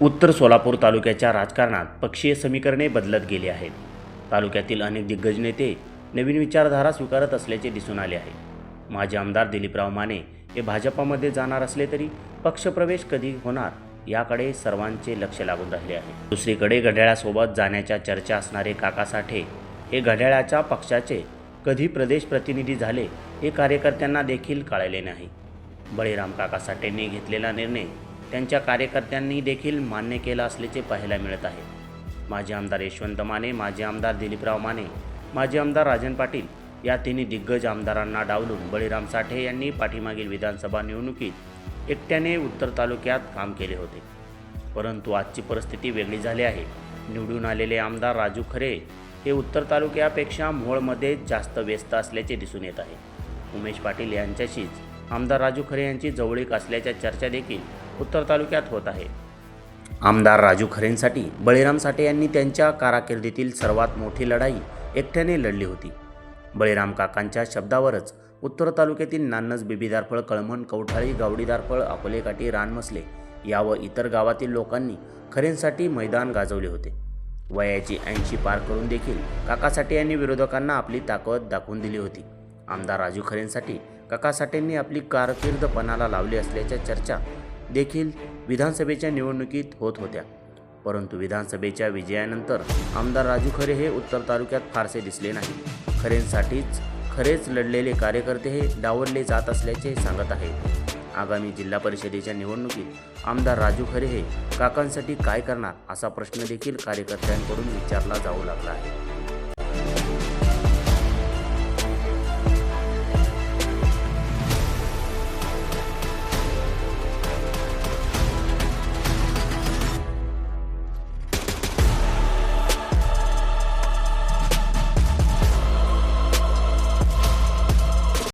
उत्तर सोलापूर तालुक्याच्या राजकारणात पक्षीय समीकरणे बदलत गेली आहेत. तालुक्यातील अनेक दिग्गज नेते नवीन विचारधारा स्वीकारत असल्याचे दिसून आले आहे. माजी आमदार दिलीपराव माने हे भाजपामध्ये जाणार असले तरी पक्षप्रवेश कधी होणार याकडे सर्वांचे लक्ष लागून राहिले आहे. दुसरीकडे घड्याळासोबत जाण्याच्या चर्चा असणारे काका साठे हे घड्याळाच्या पक्षाचे कधी प्रदेश प्रतिनिधी झाले हे कार्यकर्त्यांना देखील कळले नाही. बळीराम काका साठेंनी घेतलेला निर्णय त्यांच्या कार्यकर्त्यांनी देखील मान्य केलं असल्याचे पाहायला मिळत आहे. माजी आमदार यशवंत माने माजी आमदार दिलीपराव माने माजी आमदार राजन पाटील या तिन्ही दिग्गज आमदारांना डावलून बळीराम साठे यांनी पाठीमागील विधानसभा निवडणुकीत एकट्याने उत्तर तालुक्यात काम केले होते. परंतु आजची परिस्थिती वेगळी झाली आहे. निवडून आलेले आमदार राजू खरे हे उत्तर तालुक्यापेक्षा मोहोळमध्ये जास्त व्यस्त असल्याचे दिसून येत आहे. उमेश पाटील यांच्याशीच आमदार राजू खरे यांची जवळीक असल्याच्या चर्चा देखील उत्तर तालुक्यात होत आहे. आमदार राजू खरेंसाठी बळीराम साठे यांनी त्यांच्या कारकिर्दीतील सर्वात मोठी लढाई एकट्याने लढली होती. बळीराम काकांच्या शब्दावरच उत्तर तालुक्यातील नान्नज बिबीदारफळ कळमण कवठाळी गावडीदारफळ अकोलेकाठी रानमसले या व इतर गावातील लोकांनी खरेंसाठी मैदान गाजवले होते. वयाची ऐंशी पार करून देखील काका साठे यांनी विरोधकांना आपली ताकद दाखवून दिली होती. आमदार राजू खरेंसाठी काका साठेंनी आपली कारकीर्द पणाला लावली असल्याच्या चर्चा देखील विधानसभेच्या निवडणुकीत होत होत्या. परंतु विधानसभेच्या विजयानंतर आमदार राजू खरे हे उत्तर तालुक्यात फारसे दिसले नाही खरेंसाठीच खरेच लढलेले कार्यकर्ते हे डावलले जात असल्याचे सांगत आहेत. आगामी जिल्हा परिषदेच्या निवडणुकीत आमदार राजू खरे हे काकांसाठी काय करणार असा प्रश्न देखील कार्यकर्त्यांकडून विचारला जाऊ लागला आहे.